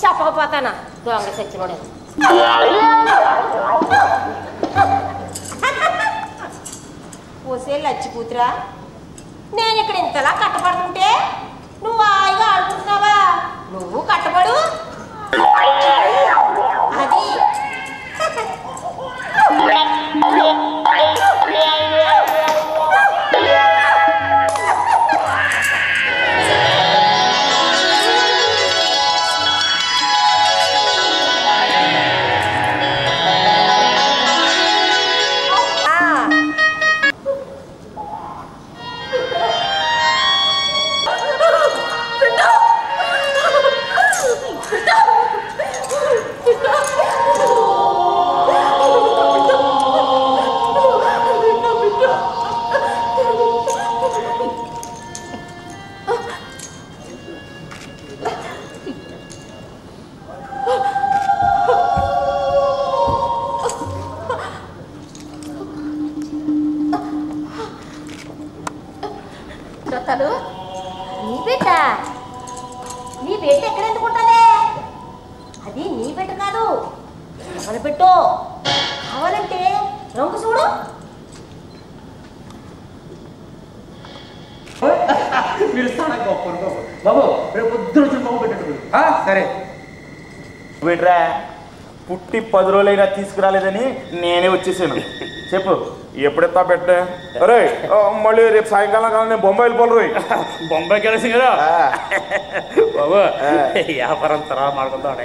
చెప్పకపోతానా దొంగ సచ్చినోడే ఓసే లచ్చి కూతురా నేను ఇక్కడ ఇంతలా కట్టబడుతుంటే నువ్వు హాయిగా ఆడుకుంటున్నావా నువ్వు కట్టబడు శ్రోతలు నీ బిడ్డ? నీ బిడ్డ ఎక్కడ ఎందుకుంటుందే అది నీ బిడ్డ కాదు. ఎవరి పెట్టు కావాలంటే రంగు చూడు. మీరు చాలా గొప్ప బాబు? బాబు రేపు పొద్దున వచ్చి బాబు పెట్టండి సరే. వీట్రా పుట్టి పది రోజులైనా తీసుకురాలేదని నేనే వచ్చేసాను. చెప్పు ఎప్పుడెత్తా పెట్టే? అరే మళ్ళీ రేపు సాయంకాలం కాలం నేను బొంబాయి వెళ్ళిపోరు బొంబాయి కలిసి కదా. బాబు వ్యాపారం తర్వాత మాడుకుందాం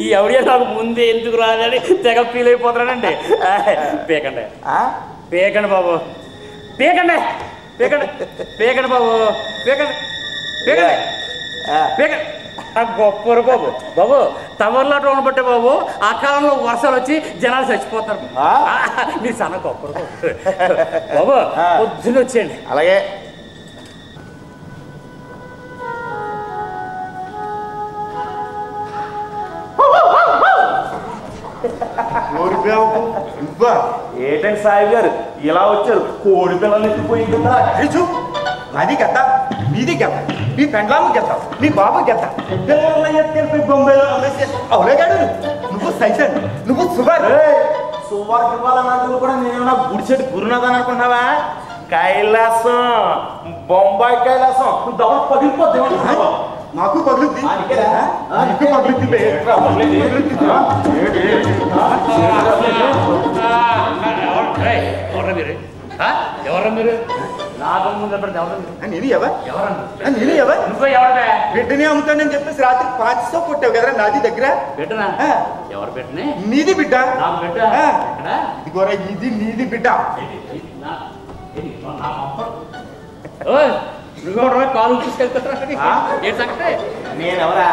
ఈ ఎవరియా నాకు ముందే ఎందుకు రాదని తెగ ఫీల్ అయిపోతున్నానండి. ఆ, పీకండి. పీకండి బాబు. పీకండి. పీకండి. పీకండి బాబు. పీకండి. పీకండి. పీకండి. ఆ గొప్పరు బాబు. బాబు తమర్లాట ఉండబట్టే బాబు ఆ కాలంలో వర్షాలు వచ్చి జనాలు చచ్చిపోతారు. ఆ? మీరు చాలా గొప్పరు బాబు. పొద్దున్న వచ్చేయండి. అలాగే. ఏంటండి సాయి గారు? ఇలా వచ్చారు. కోడి పిల్లలు ఎత్తిపోయింది కదా నాది గెత్త నీది గెత్త నీ పెండ్లాము గెత్త నీ బాబు గెత్త పిల్లల్ని ఎత్తుకెళ్ళిపోయి బొంబాయిలో అవులేగాడు నువ్వు సైతన్ నువ్వు సుగర్ సుమారు ఇవ్వాలన్నట్లు కూడా నేను గుడిసెట్టు గురునాథన్ అనుకుంటున్నావా? కైలాసం బొంబాయి కైలాసం. నువ్వు దవడ పగిలిపోద్ది? నాకు పగులుద్ది? నీకు పగులుద్ది. ఎవరా మీరు? నేను ఎవరే? బిడ్డని అమ్ముతానని చెప్పేసి రాత్రి పాచితో కొట్టావు కదరా నాది దగ్గర. ఎవరు పెట్టనే నీది బిడ్డ? ఇదిగోరా ఇది నీది బిడ్డ. నా- ఏది? నా పంప. ఓయ్, నువ్వు ఎవడరా కాలు తీసుకెళ్తారా? ఏంటి సంగతి? నేనెవరా?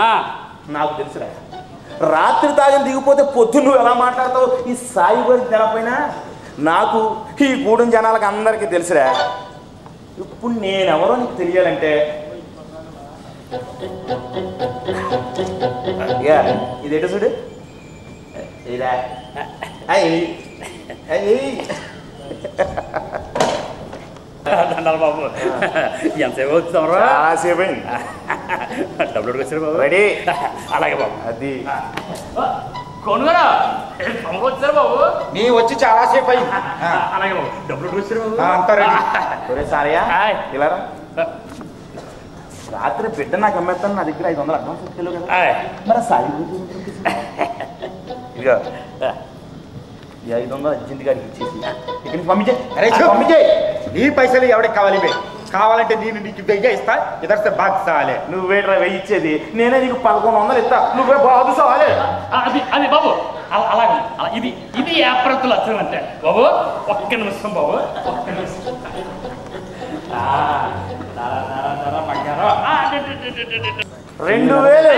ఆ, నాకు తెలుసురా. రాత్రి తాగని దిగిపోతే పొద్దున్న నువ్వు ఎలా మాట్లాడతావు? ఈ సాయి గురించి తెలపోయినా నాకు ఈ గూడెం జనాలకు అందరికీ తెలుసురా. ఇప్పుడు నేనెవరో నీకు తెలియాలంటే ఇదేంటో చూడు? ఇదా. బాబు. ఎంతసేపు వచ్చారా సేపు అయింది. డబ్బులు వచ్చారు బాబు. రెడీ. అలాగే బాబు. అది. కొనుగోరా వచ్చారు బాబు? నీ వచ్చి చాలా సేపు అయింది ఆ, అలాగే బాబు. డబ్బులు వచ్చారు బాబు? ఆ, అంతా రెడీ ఒరే సారయ్య హాయ్. ఇలా రా. రాత్రి బిడ్డ నాకు అమ్మేస్తాను నా దగ్గర ఐదు వందలు అడ్వాన్స్ ఇచ్చేలో కదా. మరి సాయి? ఇదిగో. ఈ ఐదు వందలు అర్జెంట్ గారికి ఇచ్చేసి. ఇక్కడి నుంచి పంపించే. పంపించే. నీ పైసలు ఎవరికి కావాలి కావాలంటే నేను నీకు వెయ్యి ఇస్తా. ఇదర్ బాగా సాలే నువ్వు వేటరా వెయ్యి ఇచ్చేది. నేనే నీకు పదకొండు వందలు ఇస్తా. నువ్వే బాగు సాలే అది అది బాబు. అలా అలాగే. అలా ఇది ఇది వ్యాపారస్తులు లక్షణం అంటే? బాబు ఒక్క నిమిషం బాబు ఒక్క నిమిషం. రెండు వేలు.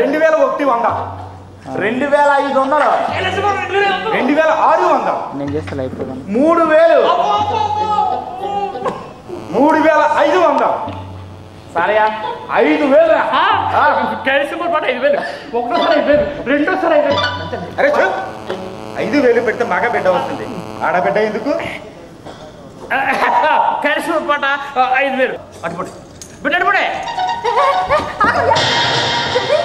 రెండు వేలు. ఒకటి వంద. రెండు వేల ఐదు వందలు. రెండు వేలు. ఆరు వంద. మూడు వేలు. మూడు వేల ఐదు వంద సరయా ఐదు వేలు. కలిసి పాటు ఐదు వేలు. ఒకటోసారి ఐదు వేలు. రెండోసారి ఐదు వేలు. అరే చూ. ఐదు వేలు పెడితే మగ బిడ్డ వస్తుంది. ఆడబిడ్డ ఎందుకు? కలిసి పాట ఐదు వేలు. అటుపడి బిడ్డ పడే. ఆగయ్యా. చెల్లి,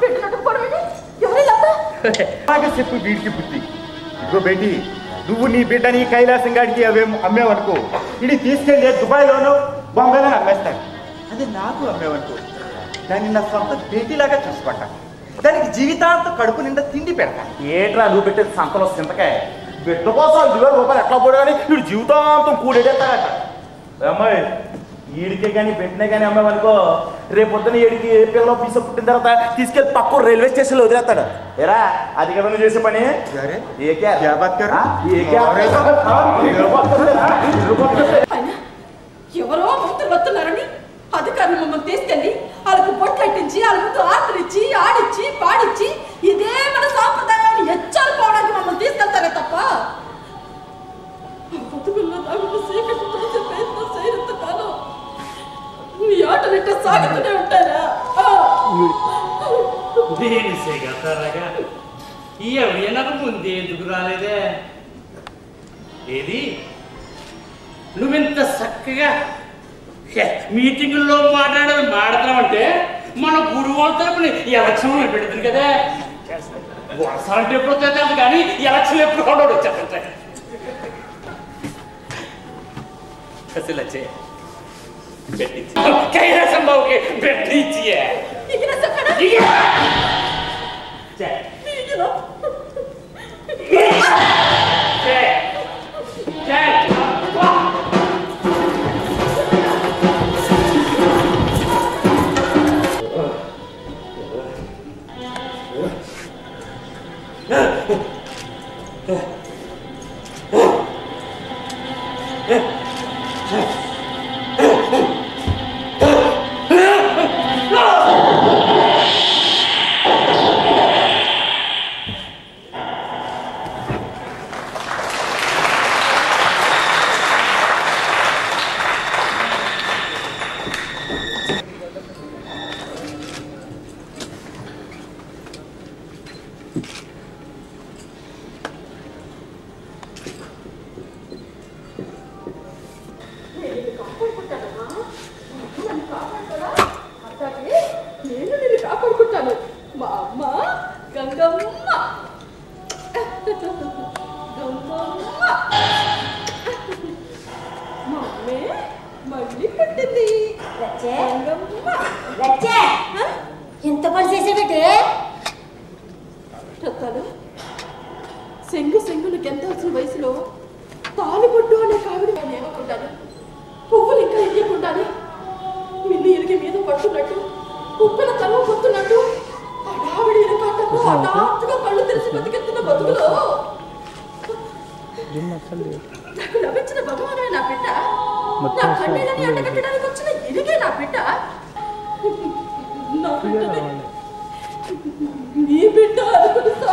పెట్టినట్టు పొడవేంటి? ఎవరి లత? బాగా చెప్పు వీడికి బుద్ధి. ఇదిగో బేటి నువ్వు నీ బిడ్డని కైలాసం గాడికి అవేం అమ్మేవనుకో. ఇది తీసుకెళ్ళి దుబాయ్లోనో బొంబాయిలోనో అమ్మేస్తాను అదే నాకు అమ్మేవనుకో దాన్ని నా సొంత బేటీలాగా చూసుకుంటా. దానికి జీవితాంతం కడుపు నిండా తిండి పెడతాను ఏట్రా నువ్వు పెట్టేది సంతలో సింతకాయ బిడ్డ కోసం ఐదు వేల రూపాయలు ఎట్లా పోడు కానీ వీడు జీవితాంతం కూడేటేస్తాడట. అమ్మాయి ఈడికే కానీ పెట్టినే కానీ అమ్మాయి రేపు పొద్దున ఈడికి ఏ పిల్లలో పీస పుట్టిన తర్వాత తీసుకెళ్ళి పక్క రైల్వే స్టేషన్లో వదిలేస్తాడు. ఎరా అది కదా నువ్వు చేసే పని? అరే, దేని సెగతారగా ఈ ఎవరి నాకు ముందే ఎందుకు రాలేదే? ఏది? నువ్వింత చక్కగా మీటింగుల్లో మాట్లాడేది మాట్లాడతామంటే మన వాళ్ళ తరపున ఎలక్షన్ పెడుతుంది కదా. వరుస అంటే ఎప్పుడు వస్తుంది కానీ ఎలక్షన్ ఎప్పుడు కూడా వచ్చేస్తుంటాయి అసలు వచ్చే పెట్టించి. కైలాసం బాబుకి పెట్టించి నేను గంగమ్మ గంగమ్మ మా అమ్మే మళ్ళీ పుట్టింది. లచ్చే, గంగమ్మ లచ్చే, ఆ? ఎంత పని చేసేబెట్టే చెప్తాను సెంగు సెంగును గెంతాల్సిన వయసులో తాలిబొట్టు అనే కావిడి నేను ఏమనుకుంటాను? పువ్వులు ఇంకా ఇయ్యకుండానే మిల్లి ఇరిగి మీద పడుతున్నట్టు ఉప్పిన తల పొత్తున్నట్టు హఠాత్తుగా కళ్ళు తెరిచి బతికెత్తున్న బతుకులో. నాకు లభించిన భగవానే నా బిడ్డ. నా కన్నీళ్ళని అంటగట్టడానికి వచ్చిన ఇరిగే నా బిడ్డ. నీ బిడ్డ. అనుకుని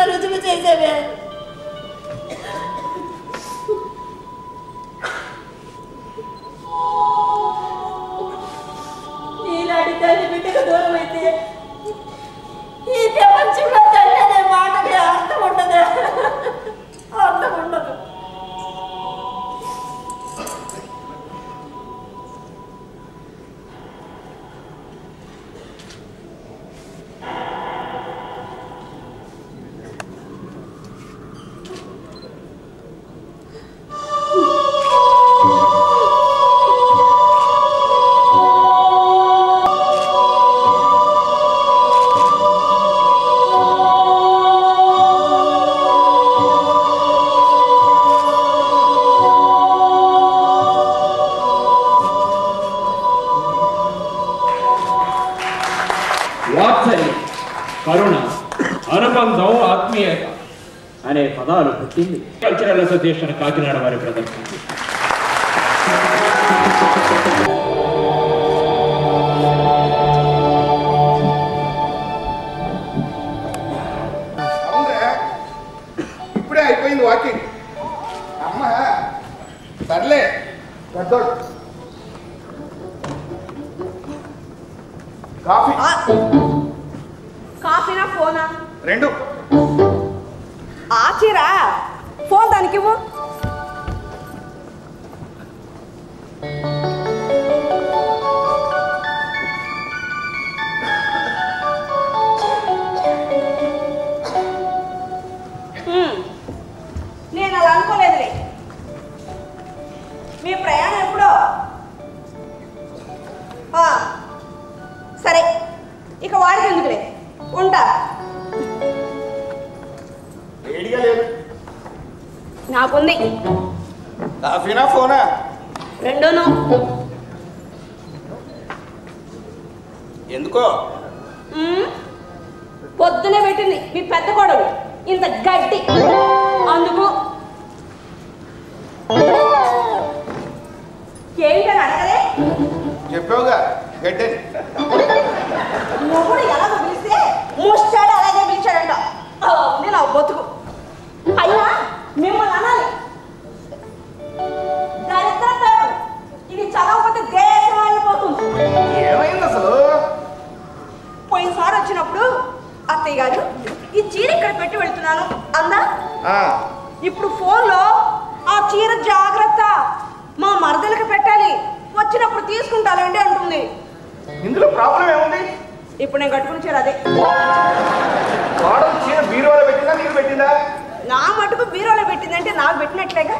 那就这么见一 పదాలు పుట్టింది కల్చరల్ అసోసియేషన్ కాకినాడ వారి ప్రదర్శన ఆ చీర ఫోన్ దానికి ఇవ్వు నాకుంది కాఫీనా ఫోనా? రెండోను. ఎందుకో. పొద్దునే పెట్టింది మీ పెద్ద కొడలు ఇంత గడ్డి అందుకు. ఏంటని అడగలే చెప్పావుగా గడ్డని మొగుడు ఎలా పిలిస్తే ముష్టాడు అలాగే పిలిచాడంట. ఉంది నా బతుకు. ఇప్పుడు ఫోన్లో ఆ చీర జాగ్రత్త మా మరదలకు పెట్టాలి. వచ్చినప్పుడు తీసుకుంటానండి అంటుంది. ఇందులో ప్రాబ్లం ఏముంది? ఇప్పుడు నేను కట్టుకున్న చీర అదే. వాడలు చీర బీరువాలో పెట్టిందా నీకు పెట్టిందా? నా మటుకు బీరోలో పెట్టిందంటే నాకు పెట్టినట్లేగా?